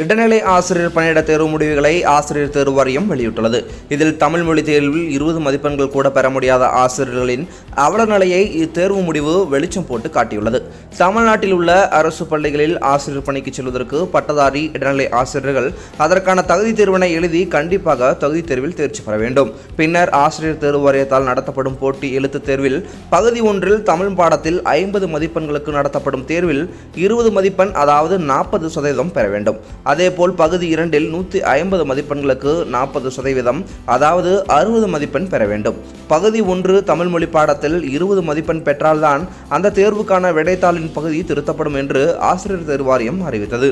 இடைநிலை ஆசிரியர் பணியிட தேர்வு முடிவுகளை ஆசிரியர் தேர்வு வாரியம் வெளியிட்டுள்ளது. இதில் தமிழ் மொழி தேர்வில் இருபது மதிப்பெண்கள் கூட பெற முடியாத ஆசிரியர்களின் அவல நிலையை இத்தேர்வு முடிவு வெளிச்சம் போட்டு காட்டியுள்ளது. தமிழ்நாட்டில் உள்ள அரசு பள்ளிகளில் ஆசிரியர் பணிக்கு செல்வதற்கு பட்டதாரி இடைநிலை ஆசிரியர்கள் அதற்கான தகுதி தேர்வினை எழுதி கண்டிப்பாக தகுதி தேர்வில் தேர்ச்சி பெற வேண்டும். பின்னர் ஆசிரியர் தேர்வு வாரியத்தால் நடத்தப்படும் போட்டி எழுத்துத் தேர்வில் பகுதி ஒன்றில் தமிழ் பாடத்தில் ஐம்பது மதிப்பெண்களுக்கு நடத்தப்படும் தேர்வில் இருபது மதிப்பெண் அதாவது நாற்பது சதவீதம் பெற வேண்டும். அதேபோல் பகுதி இரண்டில் நூற்றி ஐம்பது மதிப்பெண்களுக்கு நாற்பது சதவீதம் அதாவது அறுபது மதிப்பெண் பெற வேண்டும். பகுதி ஒன்று தமிழ் மொழி பாடத்தில் இருபது மதிப்பெண் பெற்றால்தான் அந்த தேர்வுக்கான விடைத்தாளின் பகுதி திருத்தப்படும் என்று ஆசிரியர் தேர்வு வாரியம் அறிவித்தது.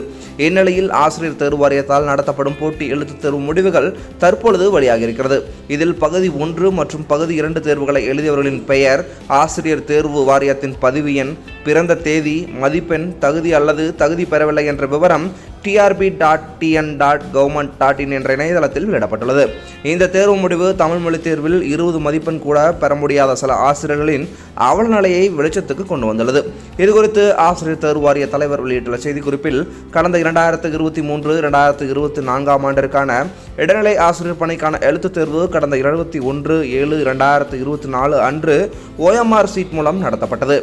இந்நிலையில் ஆசிரியர் தேர்வு வாரியத்தால் நடத்தப்படும் போட்டி எழுத்து தேர்வு முடிவுகள் தற்பொழுது வெளியாகியிருக்கிறது. இதில் பகுதி ஒன்று மற்றும் பகுதி இரண்டு தேர்வுகளை எழுதியவர்களின் பெயர் ஆசிரியர் தேர்வு வாரியத்தின் பதிவு எண் பிறந்த தேதி மதிப்பெண் தகுதி அல்லது தகுதி பெறவில்லை என்ற விவரம் TRB dot TN dot government dot in என்ற இணையதளத்தில் வெளியிடப்பட்டுள்ளது. இந்த தேர்வு முடிவு தமிழ் மொழி தேர்வில் இருபது மதிப்பெண் கூட பெற முடியாத சில ஆசிரியர்களின் அவல நிலையை வெளிச்சத்துக்கு கொண்டு வந்துள்ளது. இதுகுறித்து ஆசிரியர் தேர்வு வாரிய தலைவர் வெளியிட்டுள்ள செய்திக்குறிப்பில் கடந்த இரண்டாயிரத்து இருபத்தி மூன்று இரண்டாயிரத்து இருபத்தி நான்காம் ஆண்டிற்கான இடைநிலை ஆசிரியர் பணிக்கான எழுத்துத் தேர்வு கடந்த இருபத்தி ஒன்று ஏழு இரண்டாயிரத்து இருபத்தி நாலு அன்று ஓஎம்ஆர் சீட் மூலம் நடத்தப்பட்டது.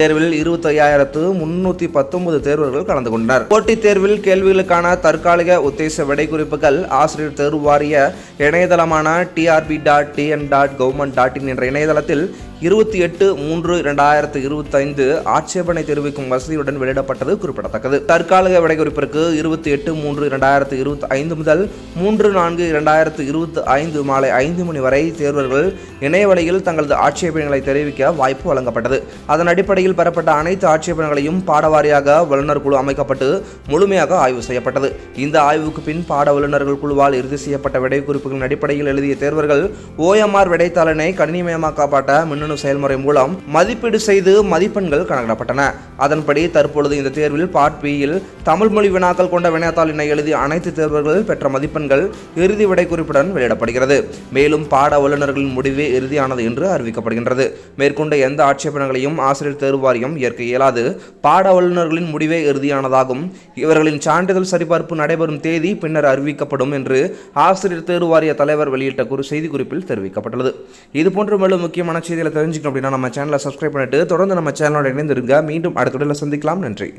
தேர்வில் இருபத்தி ஐயாயிரத்து முன்னூற்றி பத்தொன்பது தேர்வர்கள் கலந்து கொண்டனர். போட்டித் தேர்வில் கேள்விகளுக்கான தற்காலிக உத்தேச விடை குறிப்புகள் ஆசிரியர் தேர்வு வாரிய இணையதளமான TRB dot TN dot government dot in என்ற இணையதளத்தில் இருபத்தி எட்டு மூன்று இரண்டாயிரத்து இருபத்தைந்து ஆட்சேபனை தெரிவிக்கும் வசதியுடன் வெளியிடப்பட்டது குறிப்பிடத்தக்கது. தற்காலிக விடை குறிப்பிற்கு இருபத்தி எட்டு மூன்று இரண்டாயிரத்து இருபத்தி ஐந்து முதல் மூன்று நான்கு இரண்டாயிரத்து இருபத்தி ஐந்து மாலை ஐந்து மணி வரை தேர்வர்கள் இணையவழியில் தங்களது ஆட்சேபனைகளை தெரிவிக்க வாய்ப்பு வழங்கப்பட்டது. அதன் அடிப்படையில் பெறப்பட்ட அனைத்து ஆட்சேபனைகளையும் பாடவாரியாக வல்லுநர் குழு அமைக்கப்பட்டு முழுமையாக ஆய்வு செய்யப்பட்டது. இந்த ஆய்வுக்கு பின் பாட வல்லுநர்கள் குழுவால் இறுதி செய்யப்பட்ட விடை குறிப்புகளின் அடிப்படையில் எழுதிய தேர்வர்கள் ஓஎம்ஆர் விடைத்தாளனை கணினிமயமாக்கப்பட்ட மின்னணு செயல்முறை மூலம் மதிப்பீடு செய்து மதிப்பெண்கள் கணக்கிடப்பட்டன. அதன்படி தற்பொழுது இந்த தேர்வில் பார்ட் பியில் தமிழ் மொழி வினாக்கள் கொண்ட வினாத்தாளினை எழுதிய அனைத்து தேர்வர்கள் பெற்ற மதிப்பெண்கள் இறுதி விடை குறிப்புடன் வெளியிடப்படுகிறது. மேலும் பாட வல்லுநர்களின் முடிவே இறுதியானது என்று அறிவிக்கப்படுகின்றது. மேற்கொண்ட எந்த ஆட்சேபனைகளையும் ஆசிரியர் தேர்வு வாரியம் ஏற்க இயலாது. பாட வல்லுநர்களின் முடிவே இறுதியானதாகும். இவர்களின் சான்றிதழ் சரிபார்ப்பு நடைபெறும் தேதி பின்னர் அறிவிக்கப்படும் என்று ஆசிரியர் தேர்வு வாரிய தலைவர் வெளியிட்ட குறு செய்திக்குறிப்பில் தெரிவிக்கப்பட்டுள்ளது. இதுபோன்ற மேலும் முக்கியமான செய்திகளை தெரிஞ்சுக்கணும் அப்படின்னா நம்ம சேனலை சப்ஸ்கிரைப் பண்ணிட்டு தொடர்ந்து நம்ம சேனலோட இணைந்திருங்க. மீண்டும் அடுத்த சந்திக்கலாம். நன்றி.